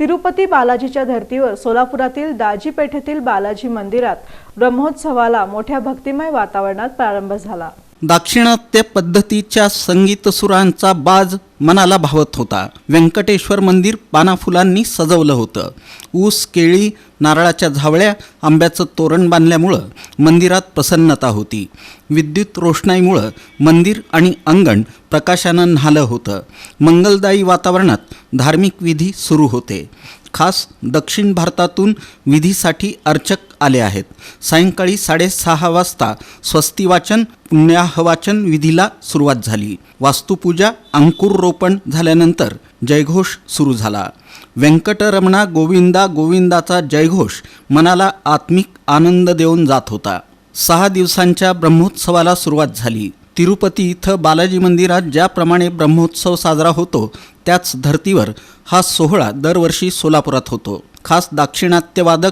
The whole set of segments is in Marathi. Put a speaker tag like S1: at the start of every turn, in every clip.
S1: तिरुपती बालाजीच्या धर्तीवर सोलापुरातील दाजी पेठेतील बालाजी मंदिरात ब्रह्मोत्सवाला मोठ्या भक्तिमय वातावरणात प्रारंभ झाला.
S2: दाक्षिणात्य पद्धतीच्या संगीत सुरांचा बाज मनाला भावत होता. व्यंकटेश्वर मंदिर पानाफुलांनी सजवलं होतं. ऊस केळी नारळाच्या झावळ्या आंब्याचं तोरण बांधल्यामुळं मंदिरात प्रसन्नता होती. विद्युत रोषणाईमुळं मंदिर आणि अंगण प्रकाशानं न्हालं होतं. मंगलदायी वातावरणात धार्मिक विधी सुरू होते. खास दक्षिण भारतातून विधीसाठी अर्चक आले आहेत. सायंकाळी साडेसहा वाजता स्वस्तिवाचन पुण्याहवाचन विधीला सुरुवात झाली. वास्तुपूजा अंकुर रोपण झाल्यानंतर जयघोष सुरू झाला. व्यंकटरमणा गोविंदा गोविंदाचा जयघोष मनाला आत्मिक आनंद देऊन जात होता. सहा दिवसांच्या ब्रह्मोत्सवाला सुरुवात झाली. तिरुपती इथं बालाजी मंदिरात ज्याप्रमाणे ब्रह्मोत्सव साजरा होतो त्याच धर्तीवर हा सोहळा दरवर्षी सोलापुरात होतो. खास दाक्षिणात्यवादक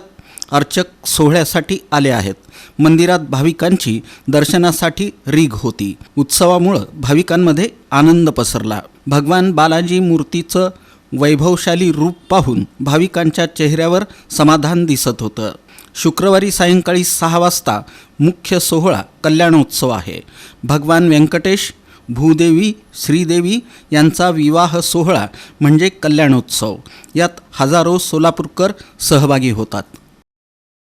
S2: अर्चक सोहळ्यासाठी आले आहेत. मंदिरात भाविकांची दर्शनासाठी रीघ होती. उत्सवामुळं भाविकांमध्ये आनंद पसरला. भगवान बालाजी मूर्तीचं वैभवशाली रूप पाहून भाविकांच्या चेहऱ्यावर समाधान दिसत होतं. शुक्रवारी सायंकाळी सहा वाजता मुख्य सोहळा कल्याणोत्सव आहे. भगवान व्यंकटेश भूदेवी श्रीदेवी यांचा विवाह सोहळा म्हणजे कल्याणोत्सव. यात हजारो सोलापूरकर सहभागी होतात.